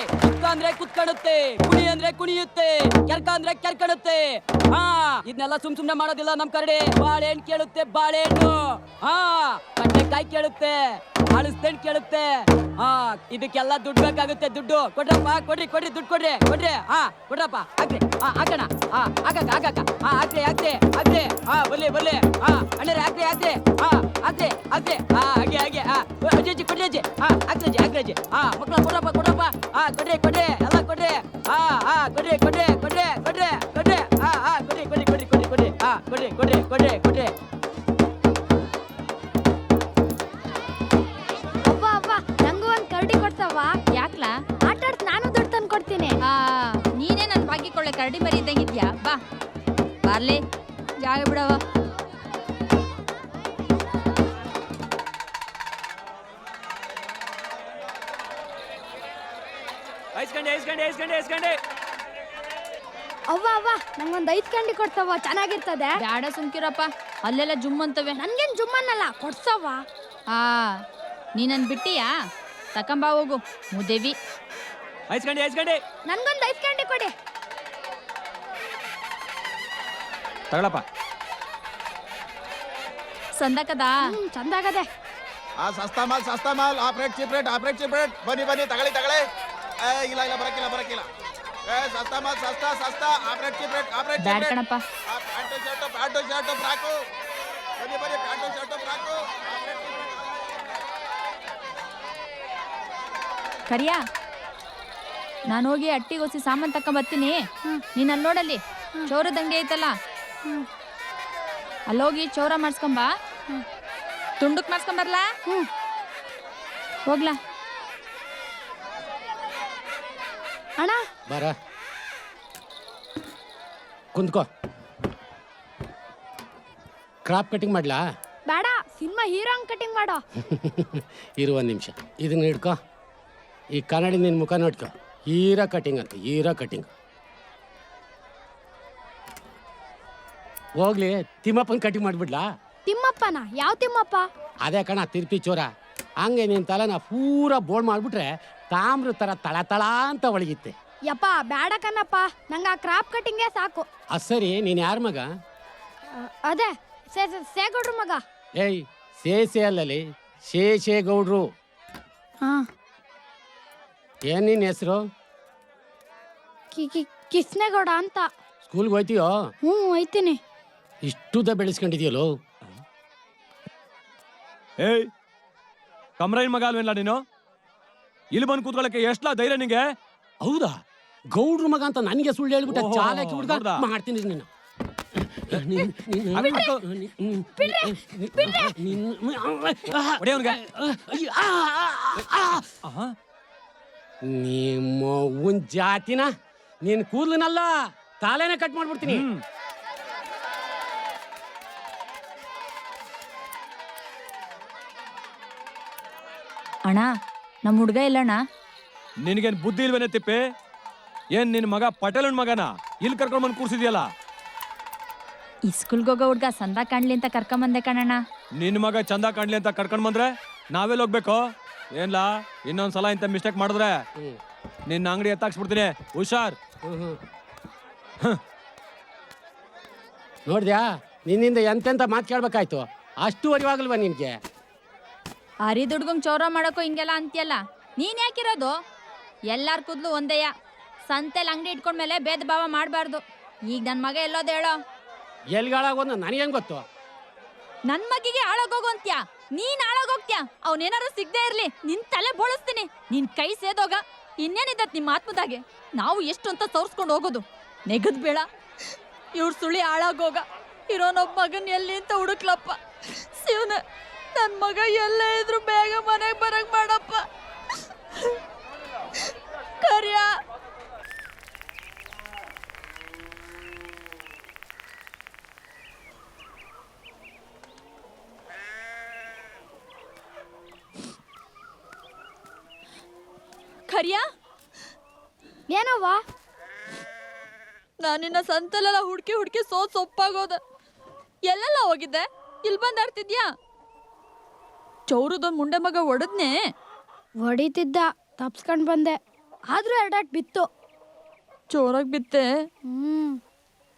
ಕೇಳುತ್ತೆ ಅಂದ್ರೆ ಕುತ್ಕೊಳ್ಳುತ್ತೆ. ಕುಣಿ ಅಂದ್ರೆ ಕುಣಿಯುತ್ತೆ. ಕೆರ್ಕ ಅಂದ್ರೆ ಕೆರ್ಕಣುತ್ತೆ ಹಾ ಇದನ್ನೆಲ್ಲ ಸುಮ್ ಸುಮ್ನೆ ಮಾಡೋದಿಲ್ಲ ನಮ್ ಕರಡಿ. ಬಾಳೆಹಣ್ಣು ಕೇಳುತ್ತೆ, ಬಾಳೆಹಣ್ಣು. ಹಾ ಕಡ್ಲೆಕಾಯಿ ಕೇಳುತ್ತೆ. ಅಳಿಸ್ತೇನ್ ಕೇಳುತ್ತೆ ಹಾ ಇದಕ್ಕೆಲ್ಲ ದುಡ್ಡು ಬೇಕಾಗುತ್ತೆ ದುಡ್ಡು ಕೊಡ್ರಪ್ಪ ಕೊಡ್ರಿ ಕೊಡ್ರಿ ದುಡ್ಡು ಕೊಡ್ರಿ ಕೊಡ್ರಿ ಹಾ ಕೊಡ್ರಪ್ಪ ಹಾಕ್ರಿ ಹಾ ಹಾಕಣ ಹಾ ಹಾಕಕ್ಕ ಹಾಕಕ್ಕ ಹಾ ಹಾಕ್ರಿ ಹಾಕ್ರಿ ಹಾಕ್ರಿ ಹಾ ಬರ್ಲಿ ಬರ್ಲಿ ಹಾ ಅಣ್ಣರೇ ಹಾಕ್ರಿ ಹಾಕ್ರಿ ಹಾ ಹಾಕ್ರಿ ಹಾಕ್ರಿ ಹಾ ಹಾಗೆ ಹಾಗೆ ಹಾ ಅಜ್ಜಿ ಅಜ್ಜಿ ಕೊಡ್ರಿ ಅಜ್ಜಿ ಹಾ ಹಾಕ್ರಿ ಅಜ್ಜಿ ಹಾಕ್ರಿ ಅಜ್ಜಿ ಹಾ ಮಕ್ಳ ಕೊಡ್ರಪ್ಪ ಕೊಡ್ರಪ್ಪ ಹಾ ಕೊಡ್ರಿ ಕೊಡ್ರಿ ಎಲ್ಲ ಕೊಡ್ರಿ ಹಾ ಹಾ ಕೊಡ್ರಿ ಕೊಡ್ರಿ ಕೊಡ್ರಿ ಕೊಡ್ರಿ ಕೊಡ್ರಿ ಹಾ ಹಾ ಕೊಡ್ರಿ ಕೊಡ್ರಿ ಕೊಡ್ರಿ ಕೊಡ್ರಿ ಕೊಡ್ರಿ ಹಾ ಕೊಡ್ರಿ ಕೊಡ್ರಿ ಕೊಡ್ರಿ ಕೊಡ್ರಿ ನೀನೇ ನನ್ ಬಾಗಿಕೊಳ್ಳೆ ಕರಡಿ ಮರಿ ಇದ್ದಂಗಿದ್ಯಾ ಬಾ. ಬಾರ್ಲೆ. ಜಾಗ ಬಿಡವ ಐಸ್ಕಂಡಿ ಐಸ್ಕಂಡಿ ಐಸ್ಕಂಡಿ ಐಸ್ಕಂಡಿ. ಅವ್ವ ಅವ್ವ ನಂಗೊಂದು ಐದ್ ಕಂಡಿ ಕೊಡ್ತಾವ ಚೆನ್ನಾಗಿರ್ತದೆ. ಬ್ಯಾಡ ಸುಮ್ಕಿರಪ್ಪ. ಅಲ್ಲೆಲ್ಲ ಜುಮ್ ಅಂತವೆ. ನನ್ಗೇನ್ ಜುಮ್ಮನ್ನಲ್ಲ ಕೊಡ್ಸವ್ವ. ಆ ನೀನನ್ ಬಿಟ್ಟಿಯಾ? ತಕಂಬಾ ಹೋಗು. ಮುದೇವಿ. ಐಸ್ಕಂಡಿ ಐಸ್ಕಂಡಿ. ನನ್ಗೊಂದು ಐಸ್ ಕಂಡಿ. ಕೊಡಿ ತಗೊಳಪ್ಪ. ಸಂದಕದ? ಚಂದ ಆಗದೆ. ಆ ಸಸ್ತಾ ಮಾಲ್ ಸಸ್ತಾ ಮಾಲ್. Operate cheap rate operate cheap rate. ಬನ್ನಿ ಬನ್ನಿ ತಗೊಳ್ಳಿ ತಗೊಳ್ಳಿ. ಏ ಇಲ್ಲ ಇಲ್ಲ ಬರಕಿಲ್ಲ ಬರಕಿಲ್ಲ ಏ ಸಸ್ತಾ ಮಾಲ್ ಸಸ್ತಾ ಸಸ್ತಾ. Operate cheap rate operate bad ಕಣಪ್ಪ. Pant shirt pant shirt frock. ಬನ್ನಿ ಬನ್ನಿ ಪ್ಯಾಂಟು ಶರ್ಟು ಫ್ರಾಕು. ಕರಿಯಾ? ನಾನು ಹೋಗಿ ಅಟ್ಟಿಗೋಸಿ ಸಾಮಾನ್ ತಕ್ಕ ಬರ್ತೀನಿ. ನೀನ್ ಅಲ್ಲಿ ನೋಡಲ್ಲಿ. ಚೌರದ ಅಂಗಡಿ ಐತಲ್ಲ. ಅಲ್ಲೋಗಿ ಚೌರ ಮಾಡ್ಸ್ಕೊಂಬಾ ತುಂಡಕ್ ಮಾಡ್ಸ್ಕೊಂಬರ್ಲಾ ಹೋಗ್ಲಾ. ಅಣ್ಣ. ಬರ. ಕುಂತ್ಕೋ. ಕ್ರಾಪ್ ಕಟಿಂಗ್ ಮಾಡ್ಲಾ? ಬೇಡ ಸಿನಿಮಾ ಹೀರೋ ಕಟಿಂಗ್ ಮಾಡೋ. ಇರು ಒಂದು ನಿಮಿಷ. ಇದನ್ನ ಹಿಡ್ಕೋ. ಈ ಕನ್ನಡಿ ನಿನ್ನ ಮುಖ ನೋಡ್ಕೊ. ಹೀರಾ ಕಟಿಂಗ್ ಅಂತ ಹೀರಾ ಕಟಿಂಗ್. ಹೋಗ್ಲಿ ತಿಮ್ಮಪ್ಪನ ಕಟಿಂಗ್ ಮಾಡ್ಬಿಡ್ಲಾ? ತಿಮ್ಮಪ್ಪನ? ಯಾವ ತಿಮ್ಮಪ್ಪ? ಅದೇ ಕಣ ತಿರ್ಪಿ ಚೋರ. ಹಂಗೆ ನಿನ್ ತಲೆನ ಪೂರ ಬೋಳ್ ಮಾಡ್ಬಿಟ್ರೆ ತಾಮ್ರ ತರ ತಳ ತಳ ಅಂತ ಒಳಗಿತ್ತೆ. ಯಪ್ಪ ಬೇಡ ಕಣಪ್ಪ ನಂಗೆ ಆ ಕ್ರಾಪ್ ಕಟಿಂಗೇ ಸಾಕು. ಅಸರಿ ಸರಿ ನೀನು ಯಾರ ಮಗ? ಅ, ಅದೇ ಸೇ ಸೇ- ಸೇಗೌಡ್ರ ಮಗ. ಏಯ್ ಸೇಸೆ ಅಲ್ಲಲ್ಲಿ ಶೇಷೇ ಗೌಡ್ರು. ಹಾ. ಏನ್ ನಿನ್ನ ಹೆಸರು ಕಿ ಕಿ ಕಿಸ್ನೆಗೌಡ ಅಂತ ಸ್ಕೂಲ್ಗೆ ಹೋಯ್ತೀಯೋ ಹ್ಞೂ ಹೋಯ್ತೀನಿ ಇಷ್ಟುದ ಬೆಳೆಸ್ಕೊಂಡಿದ್ಯಲ್ಲೋ ಏಯ್ ಕಮ್ರೈನ್ ಮಗ ಅಲ್ವೇನ್ಲ ನೀನು ಇಲ್ಲಿ ಬಂದು ಕೂತ್ಕೊಳ್ಳಕ್ಕೆ ಎಷ್ಟ್ಲಾ ಧೈರ್ಯ ನಿಂಗೆ ಹೌದಾ ಗೌಡ್ರ ಮಗ ಅಂತ ನನಗೆ ಸುಳ್ಳು ಹೇಳ್ಬಿಟ್ಟ ಓಹೋ, ಚಾಲಕಿ ಹುಡುಗ? ಮಾಡ್ತೀನಿ ನೀನು ನೀನ್- ನೀನ್-. ನೀನ್- ನೀನ್- ಆ, ಹೊಡಿ ಅವ್ನ್ಗೆ. ಅಯ್ಯೋ, ಆ, ಆ, ಆ. ಆಹಾ. ನಿಮ್ಮ ಅವ್ವನ್ ಜಾತಿನ ನಿನ್ ಕೂದ್ಲನಲ್ಲ ತಾಲೇನೆ ಕಟ್ ಮಾಡ್ಬಿಡ್ತೀನಿ. ಅಣ್ಣ ನಮ್ಮ ಹುಡ್ಗ ಇಲ್ಲಣ್ಣ? ನಿನಗೇನ್ ಬುದ್ಧಿ ಇಲ್ವೇನೆ ತಿಪ್ಪೆ? ಏನ್ ನಿನ್ ಮಗ ಪಟೇಲನ್ ಮಗನ? ಇಲ್ಲಿ ಕರ್ಕೊಂಡ್ ಬಂದು ಕೂರ್ಸಿದ್ಯಲ್ಲ? ಈ ಸ್ಕೂಲ್ಗೆ ಹೋಗೋ ಹುಡ್ಗ ಸಂದ ಕಾಣ್ಲಿ ಅಂತ ಕರ್ಕೊಂಬಂದೆ ಕಣಣ್ಣ. ನಿನ್ ಮಗ ಚಂದ ಕಾಣ್ಲಿ ಅಂತ ಕರ್ಕೊಂಡ್ ಬಂದ್ರೆ ನಾವೆಲ್ಲ ಹೋಗ್ಬೇಕು? ಏನ್ಲಾ? ಇನ್ನೊಂದ್ಸಲ ಇಂಥ ಮಿಸ್ಟೇಕ್ ಮಾಡಿದ್ರೆ. ನಿನ್ನ ಅಂಗಡಿ ಎತ್ತಾಕ್ಸ್ಬಿಡ್ತೀನಿ. ಹುಷಾರ್. ನೋಡ್ದ್ಯಾ? ನಿನ್ನಿಂದ ಎಂತೆಂತ ಮಾತು ಕೇಳ್ಬೇಕಾಯ್ತು. ಅಷ್ಟು ಅರಿವಾಗಲ್ವಾ ನಿನ್ಗೆ? ಅರಿ ದುಡ್ಗಂಗ್ ಚೌರ ಮಾಡಕ್ಕೋ ಹಿಂಗೆಲ್ಲ ಅಂತೀಯಲ್ಲ? ನೀನ್ ಯಾಕಿರೋದು? ಎಲ್ಲಾರ್ ಕೂದ್ಲು ಒಂದೇಯ? ಸಂತೆಲ್ ಅಂಗಡಿ ಇಟ್ಕೊಂಡ್ಮೇಲೆ ಭೇದ ಭಾವ ಮಾಡಬಾರ್ದು. ಈಗ ನನ್ ಮಗ ಎಲ್ಲೋದು ಹೇಳೋ? ಎಲ್ಗಾಳಾಗೋದು ನನಗೇನ್ ಗೊತ್ತು? ನನ್ ಮಗಿಗೆ ಹಾಳಾಗೋಗು ಅಂತ್ಯಾ? ನೀನ್ ಹಾಳಾಗೋಗ್ತ್ಯಾ ಅವನೇನಾರು ಸಿಗದೆ ಇರ್ಲಿ. ನಿನ್ ತಲೆ ಬೋಳಿಸ್ತೀನಿ. ನಿನ್ ಕೈ ಸೇದೋಗ. ಇನ್ನೇನಿದ್ದತ್ ನಿಮ್ಮ ಆತ್ಮದಾಗೆ? ನಾವು ಎಷ್ಟು ಅಂತ ತೋರ್ಸ್ಕೊಂಡು ಹೋಗೋದು. ನೆಗದ್ ಬೇಡ ಇವ್ರ ಸುಳಿ ಹಾಳಾಗೋಗ ಇರೋನೊಬ್ಬ ಮಗನ್ ಎಲ್ಲಿ ಅಂತ ಹುಡುಕ್ಲಪ್ಪ. ಶಿವನ, ನನ್ ಮಗ ಎಲ್ಲ ಇದ್ರು ಬೇಗ ಮನೆಗ್ ಬರಕ್ ಮಾಡಪ್ಪ. ಕರಿಯ. ಏನವ್ವ ನಾನಿನ್ನ ಸಂತಲೆಲ್ಲ ಹುಡುಕಿ ಹುಡುಕಿ ಸೋತ್ ಸೊಪ್ಪಾಗೋದ. ಎಲ್ಲೆಲ್ಲ ಹೋಗಿದ್ದೆ? ಇಲ್ಲಿ ಬಂದಾಡ್ತಿದ್ಯಾ ಚೌರದೊಂದ್ ಮುಂಡೆ ಮಗ ಒಡದ್ನೆ ಹೊಡಿತಿದ್ದ ತಪ್ಸ್ಕೊಂಡ್ ಬಂದೆ. ಆದ್ರೂ ಎರಡಾಟ್ ಬಿತ್ತು. ಚೋರಾಗ್ ಬಿತ್ತೆ? ಹ್ಮ್.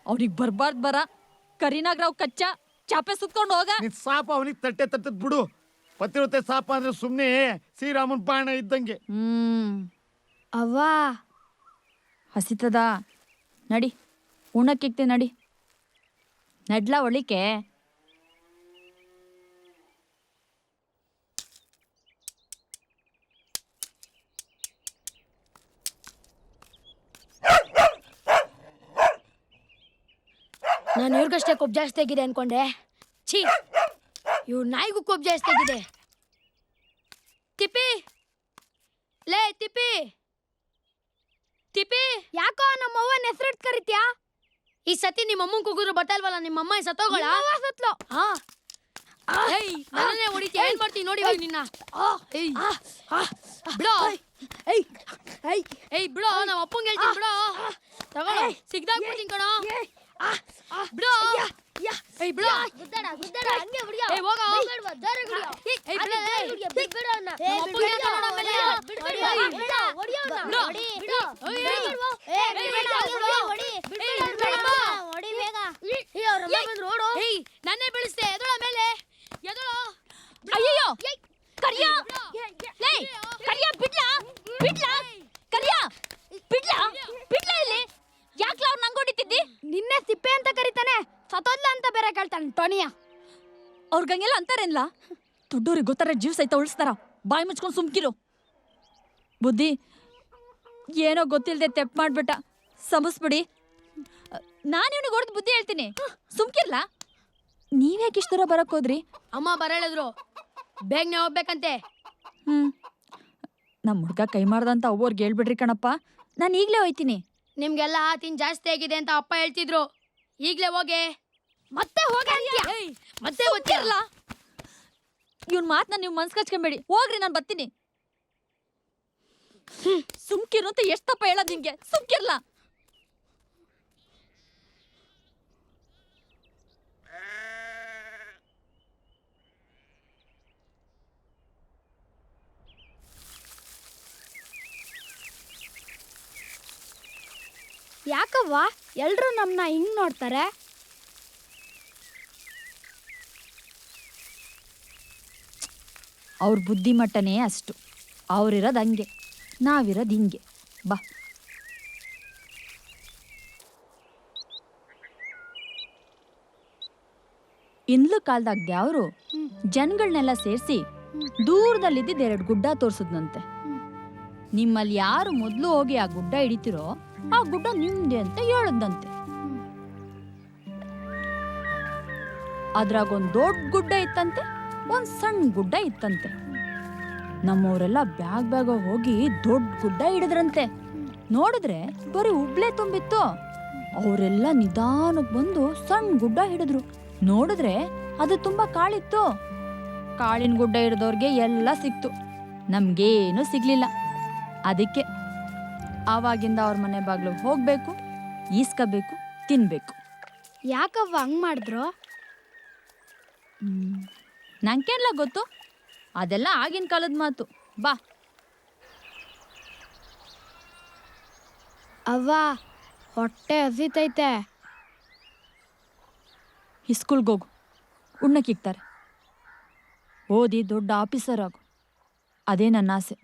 ಅವ್ನಿಗ್ ಬರ್ಬಾರ್ದ್ ಬರ. ಕರಿನಾಗ್ರಾವ್ ಕಚ್ಚ ಚಾಪೆ ಸುತ್ಕೊಂಡು ಹೋಗ. ನಿನ್ ಸಾಪ ಅವನಿಗೆ ತಟ್ಟೆ ತಟ್ಟದ್ ಬಿಡು. ಪತಿರುತ್ತೆ ಸಾಪ ಅಂದ್ರೆ ಸುಮ್ನೆ ಶ್ರೀರಾಮನ್ ಬಾಣ ಇದ್ದಂಗೆ. ಹ್ಮ್. ಅವ್ವ ಹಸಿತದ. ನಡಿ, ಉಣ್ಣಕ್ಕಿಕ್ತೆ ನಡಿ. ನಡ್ಲಾ ಒಳಿಕೆ. ನಾನು ಇವ್ರಿಗಷ್ಟೇ ಕೊಬ್ಬು ಜಾಸ್ತಿ ಆಗಿದೆ ಅನ್ಕೊಂಡೆ. ಛೀ, ಇವ್ರ ನಾಯಿಗೂ ಕೊಬ್ಬು ಜಾಸ್ತಿ ಆಗಿದೆ ತಿಪ್ಪಿ, ಲೇ ತಿಪ್ಪಿ. ತಿಪ್ಪಿ ಯಾಕೋ ನಮ್ಮ ಅವ್ವನ ಹೆಸರಿಟ್ ಕರಿತ್ಯಾ? ಈ ಸತಿ ನಿಮ್ಮ ಅಮ್ಮ ಕೂಗಿದ್ರು ಬರ್ತಲ್ವಲ್ಲ ನಿಮ್ಮ ಅಮ್ಮ ಸತ್ತೋಗಳ ಸತ್ಲು. ಹಾ ಏಯ್ ಹೊಡಿತೀಯ? ಏನ್ ಮಾಡ್ತೀನಿ ನೋಡಿ ಇವಾಗ ನಿನ್ನ. ಏಯ್. ಬಿಡೋ. ಏಯ್. ಏಯ್. ಬಿಡೋ ನಮ್ಮ ಅಪ್ಪಂಗೆ ಹೇಳ್ತೀನಿ ಬಿಡೋ. ತಗೊಳ್ಳೋ. ಸಿಗ್ದಾಗ ಬಿಡ್ತೀನಿ ಕಣೋ. ಬಿಡೋ. ಏಯ್ ಬಿಡೋ. ಗುದ್ದಡ ಗುದ್ದಡ. ಹಂಗೆ ಹುಡುಗ ಏಯ್ ಹೋಗೋ. ಬಿಡೋ ಏಯ್, ಬಿಡು, ನನ್ನೇ ಬೀಳಿಸ್ದೆ. ಎದಳ ಮೇಲೆ? ಎದಳು? ಅಯ್ಯಯ್ಯೋ. ಕರಿಯ. ಲೇ ಕರಿಯ ಬಿಡ್ಲಾ? ಬಿಡ್ಲಾ? ಕರಿಯ? ಬಿಡ್ಲಾ? ಬಿಡ್ಲಾ ಇಲ್ಲಿ? ಯಾಕ್ಲ ಅವ್ರು ನಂಗೆ ಹೊಡಿತಿದ್ದಿ? ನಿನ್ನೆ ಸಿಪ್ಪೆ ಅಂತ ಕರಿತಾನೆ. ಸತೋದ್ಲ ಅಂತ ಬೇರೆ ಕೇಳ್ತಾನೆ ಟೊನಿಯ ಅವ್ರಿಗಂಗೆಲ್ಲ ಅಂತಾರೇನ್ಲ? ದೊಡ್ಡವ್ರಿಗೆ ಗೊತ್ತಾರ ಜೀವ ಸಹಿತ ಉಳಿಸ್ತಾರ. ಬಾಯಿ ಮುಚ್ಕೊಂಡು ಸುಮ್ಕಿರು. ಬುದ್ಧಿ ಏನೋ ಗೊತ್ತಿಲ್ಲದೆ ತೆಪ್ ಮಾಡ್ಬಿಟ್ಟ. ಸಮಸ್ಬಿಡಿ ನಾನು ಇವನಿಗೆ ಹೊಡೆದು ಬುದ್ಧಿ ಹೇಳ್ತೀನಿ. ಸುಮ್ಕಿರ್ಲಾ? ನೀವ್ಯಾಕೆ ಇಷ್ಟು ದೂರ ಬರಕ್ ಹೋದ್ರಿ? ಅಮ್ಮ ಬರಳಿದ್ರು. ಬೇಗನೆ ಹೋಗ್ಬೇಕಂತೆ. ಹ್ಮ್. ನಮ್ಮ ಹುಡ್ಗ ಕೈ ಮಾಡ್ದಂತ ಅವ್ರಿಗೆ ಹೇಳ್ಬಿಡ್ರಿ ಕಣಪ್ಪ. ನಾನು ಈಗಲೇ ಹೋಯ್ತೀನಿ. ನಿಮ್ಗೆಲ್ಲ ತಿನ್ ಜಾಸ್ತಿ ಆಗಿದೆ ಅಂತ ಅಪ್ಪ ಹೇಳ್ತಿದ್ರು. ಈಗ್ಲೇ ಹೋಗೆ. ಮತ್ತೆ ಹೋಗ ಮತ್ತೆ ಗೊತ್ತಿರಲ್ಲ ಇವ್ನ ಮಾತನ್ನ ನೀವು ಮನ್ಸ್ ಕಚ್ಕೊಂಬೇಡಿ. ಹೋಗ್ರಿ ನಾನು ಬರ್ತೀನಿ. ಸುಮ್ಕಿರು ಅಂತ ಎಷ್ಟು ತಪ್ಪ ಹೇಳೋದು ನಿಂಗೆ? ಸುಮ್ಕಿರ್ಲ. ಯಾಕವ್ವ? ಎಲ್ರು ನಮ್ನ ಹಿಂಗ್ ನೋಡ್ತಾರೆ? ಅವ್ರ ಬುದ್ಧಿಮಟ್ಟನೇ ಅಷ್ಟು. ಅವ್ರಿರೋದು ಹಂಗೆ. ನಾವಿರೋದು ಹಿಂಗೆ. ಬಾ. ಇಂದ್ಲು ಕಾಲ್ದಾಗ ದ್ಯಾವ್ರು ಜನಗಳನ್ನೆಲ್ಲ ಸೇರಿಸಿ ದೂರದಲ್ಲಿದ್ದಿದ್ದ ಎರಡು ಗುಡ್ಡ ತೋರಿಸಿದ್ನಂತೆ. ನಿಮ್ಮಲ್ಲಿ ಯಾರು ಮೊದಲು ಹೋಗಿ ಆ ಗುಡ್ಡ ಹಿಡಿತಿರೋ ಆ ಗುಡ್ಡ ನಿಮ್ದೆ ಅಂತ ಹೇಳದಂತೆ ಅದ್ರಾಗ ಒಂದ್ ದೊಡ್ಡ ಗುಡ್ಡ ಇತ್ತಂತೆ, ಒಂದ್ ಸಣ್ಣ ಗುಡ್ಡ ಇತ್ತಂತೆ. ನಮ್ಮವರೆಲ್ಲ ಬ್ಯಾಗ್ ಬ್ಯಾಗ ಹೋಗಿ ದೊಡ್ಡ ಗುಡ್ಡ ಹಿಡಿದ್ರಂತೆ. ನೋಡಿದ್ರೆ ಬರೀ ಉಬ್ಳೆ ತುಂಬಿತ್ತು. ಅವರೆಲ್ಲ ನಿಧಾನಕ್ಕೆ ಬಂದು ಸಣ್ಣ ಗುಡ್ಡ ಹಿಡಿದ್ರು. ನೋಡಿದ್ರೆ ಅದು ತುಂಬಾ ಕಾಳಿತ್ತು. ಕಾಳಿನ ಗುಡ್ಡ ಹಿಡಿದವ್ರಿಗೆ ಎಲ್ಲ ಸಿಕ್ತು. ನಮ್ಗೇನು ಸಿಗ್ಲಿಲ್ಲ. ಅದಕ್ಕೆ ಆವಾಗಿಂದ ಅವ್ರ ಮನೆ ಬಾಗ್ಲು ಹೋಗ್ಬೇಕು ಈಸ್ಕಬೇಕು ತಿನ್ಬೇಕು. ಯಾಕವ್ವ ಹಂಗ್ ಮಾಡಿದ್ರು? ನಂಗೆಲ್ಲ ಗೊತ್ತು? ಅದೆಲ್ಲ ಆಗಿನ ಕಾಲದ ಮಾತು. ಬಾ. ಅವ್ವ ಹೊಟ್ಟೆ ಹಸಿತೈತೆ. ಇಸ್ಕೂಲ್ಗೋಗು ಉಣ್ಣಕ್ಕಿಕ್ತಾರೆ ಓದಿ ದೊಡ್ಡ ಆಫೀಸರ್ ಆಗು. ಅದೇ ನನ್ನ ಆಸೆ.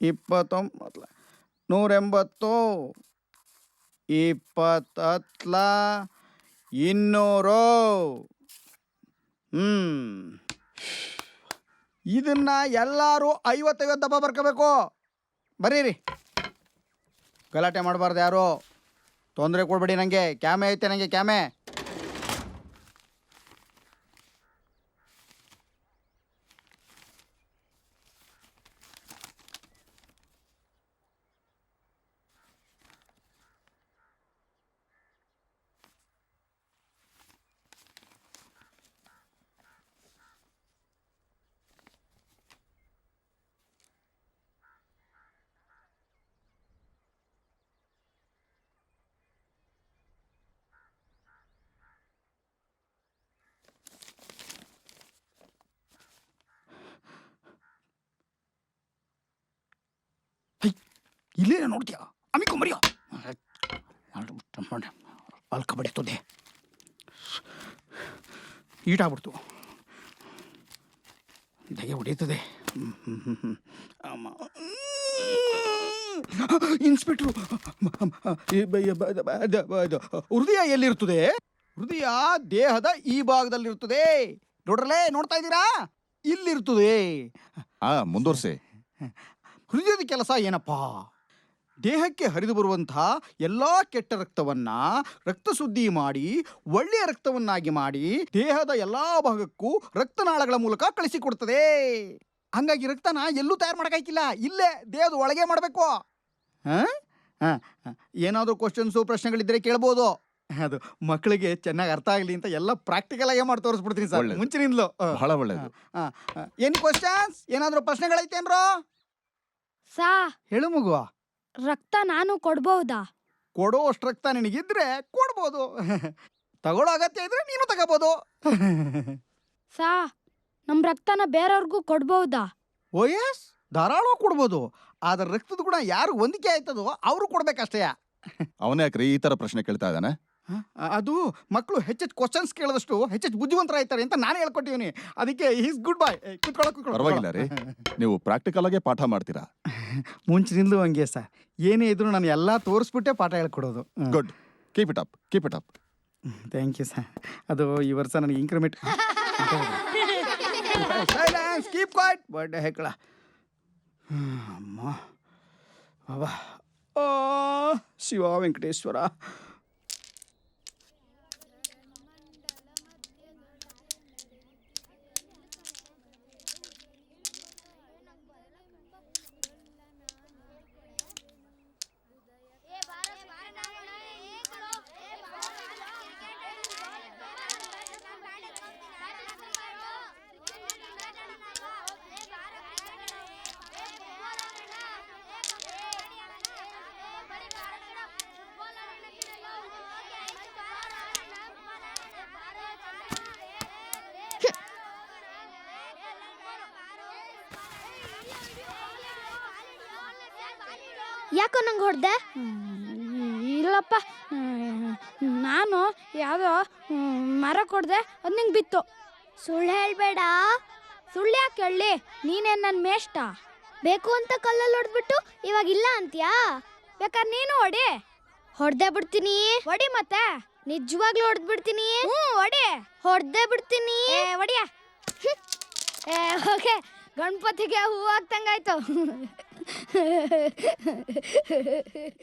ಇಪ್ಪತ್ತೊಂಬತ್ತು ನೂರೆಂಬತ್ತು. ಇಪ್ಪತ್ತತ್ಲ. ಇನ್ನೂರು. ಹ್ಞೂ ಇದನ್ನ ಎಲ್ಲರೂ ಐವತ್ತೈವತ್ತು ದಪ್ಪ ಬರ್ಕೋಬೇಕು. ಬರೀರಿ. ಗಲಾಟೆ ಮಾಡಬಾರ್ದು ಯಾರು. ತೊಂದರೆ ಕೊಡಬೇಡಿ ನನಗೆ ಕ್ಯಾಮೆ ಐತೆ ನನಗೆ ಕ್ಯಾಮೆ. ಇಲ್ಲೇ ನೋಡ್ತೀಯ? ಅಮಿಕೊ ಮರಿಯೋ ಅಲ್ಕ ಬಡಿತದೆ ಈಟಾಗ್ಬಿಡ್ತು ದಗೆ ಹೊಡೀತದೆ. ಇನ್ಸ್ಪೆಕ್ಟ್ರು. ಹೃದಯ ಎಲ್ಲಿರ್ತದೆ ಹೃದಯ ದೇಹದ ಈ ಭಾಗದಲ್ಲಿರ್ತದೆ ನೋಡ್ರಲೇ ನೋಡ್ತಾ ಇದ್ದೀರಾ? ಇಲ್ಲಿರ್ತದೆ ಹಾ ಮುಂದುವರ್ಸಿ. ಹೃದಯದ ಕೆಲಸ ಏನಪ್ಪಾ? ದೇಹಕ್ಕೆ ಹರಿದು ಬರುವಂತಹ ಎಲ್ಲ ಕೆಟ್ಟ ರಕ್ತವನ್ನ ರಕ್ತ ಶುದ್ಧಿ ಮಾಡಿ ಒಳ್ಳೆಯ ರಕ್ತವನ್ನಾಗಿ ಮಾಡಿ ದೇಹದ ಎಲ್ಲಾ ಭಾಗಕ್ಕೂ ರಕ್ತನಾಳಗಳ ಮೂಲಕ ಕಳಿಸಿಕೊಡ್ತದೆ. ಹಂಗಾಗಿ ರಕ್ತನ ಎಲ್ಲೂ ತಯಾರು ಮಾಡೋಕ್ಕಾಗಿಲ್ಲ ಇಲ್ಲೇ ದೇಹದ ಒಳಗೆ ಮಾಡಬೇಕು. ಏನಾದರೂ ಕ್ವಶನ್ಸು ಪ್ರಶ್ನೆಗಳಿದ್ದರೆ ಕೇಳ್ಬೋದು. ಅದು ಮಕ್ಕಳಿಗೆ ಚೆನ್ನಾಗಿ ಅರ್ಥ ಆಗಲಿ ಅಂತ ಎಲ್ಲ ಪ್ರಾಕ್ಟಿಕಲ್ ಆಗಿ ಮಾಡಿ ತೋರಿಸ್ಬಿಡ್ತೀನಿ ಸರ್. ಮುಂಚಿನಿಂದಲೂ. ಬಹಳ ಒಳ್ಳೇದು. ಏನು ಕ್ವಶನ್ಸ್ ಏನಾದರೂ ಪ್ರಶ್ನೆಗಳೈತೇನ್ರೋ? ಸಾ. ಹೇಳು ಮಗುವ. ರಕ್ತ ನಾನು ಕೊಡ್ಬಹುದಾ ಕೊಡೋ ಅಷ್ಟು ರಕ್ತ ನಿನಗಿದ್ರೆ ಕೊಡ್ಬೋದು. ತಗೊಳ್ಳೋ ಅಗತ್ಯ ಇದ್ರೆ ನೀನು ತಗೋಬೋದು. ಸಾ ನಮ್ ರಕ್ತನ ಬೇರೆಯವ್ರಿಗೂ ಕೊಡ್ಬಹುದಾ ಓ ಎಸ್ ಧಾರಾಳ ಕೊಡ್ಬೋದು. ಆದ್ರೆ ರಕ್ತದ ಗುಣ ಯಾರು ಹೊಂದಿಕೆ ಆಯ್ತದೋ ಅವರು ಕೊಡ್ಬೇಕಷ್ಟೇ. ಅವನೇ ಯಾಕ್ರಿ ಈ ತರ ಪ್ರಶ್ನೆ ಕೇಳ್ತಾ ಇದ್ದಾನೆ? ಅದು ಮಕ್ಕಳು ಹೆಚ್ಚೆಚ್ಚು ಕ್ವಶನ್ಸ್ ಕೇಳಿದಷ್ಟು ಹೆಚ್ಚೆಚ್ಚು ಬುದ್ಧಿವಂತರಾಯ್ತಾರೆ ಅಂತ ನಾನು ಹೇಳ್ಕೊಟ್ಟಿವ್ನಿ. ಅದಕ್ಕೆ ಈಸ್ ಗುಡ್ ಬಾಯ್ ಕುತ್ಕೊಳ್ಳೋ ಪರವಾಗಿಲ್ಲ ರೀ. ನೀವು ಪ್ರಾಕ್ಟಿಕಲ್ ಆಗೇ ಪಾಠ ಮಾಡ್ತೀರಾ? ಮುಂಚಿನಿಂದಲೂ ಹಂಗೆ ಸರ್. ಏನೇ ಇದ್ರು ನಾನು ಎಲ್ಲ ತೋರಿಸ್ಬಿಟ್ಟೆ ಪಾಠ ಹೇಳ್ಕೊಡೋದು. Good keep it up keep it up thank you sir ಅದು ಈ ವರ್ಷ ನನಗೆ increment silence keep quiet birthday ಹೆಕ್ಕಳ ಅಮ್ಮ. ಬಾಬಾ. ಓ ಶಿವ ವೆಂಕಟೇಶ್ವರ. ಯಾಕೋ ನಂಗೆ ಹೊಡೆದೆ? ಇಲ್ಲಪ್ಪ. ನಾನು ಯಾವುದೋ ಮರ ಕೊಡ್ದೆ ಅದು ನಿಂಗೆ ಬಿತ್ತು. ಸುಳ್ಳು ಹೇಳಬೇಡ. ಸುಳ್ಳು ಯಾಕೆ ಹೇಳಿ? ನೀನೇನು ನನ್ನ ಮೇಷ್ಟ ಬೇಕು ಅಂತ ಕಲ್ಲಲ್ಲಿ ಹೊಡೆದ್ಬಿಟ್ಟು ಇವಾಗ ಇಲ್ಲ ಅಂತೀಯಾ? ಬೇಕಾದ್ರೆ ನೀನು ಹೊಡಿ. ಹೊಡೆದೇ ಬಿಡ್ತೀನಿ. ಹೊಡಿ ಮತ್ತೆ. ನಿಜವಾಗ್ಲೂ ಹೊಡೆದು ಬಿಡ್ತೀನಿ ಹ್ಞೂ ಹೊಡಿ. ಹೊಡೆದೇ ಬಿಡ್ತೀನಿ. ಹೊಡಿಯ. ಏ ಓಕೆ. ಗಣಪತಿಗೆ ಹೂ ಹಾಕ್ತಂಗಾಯ್ತು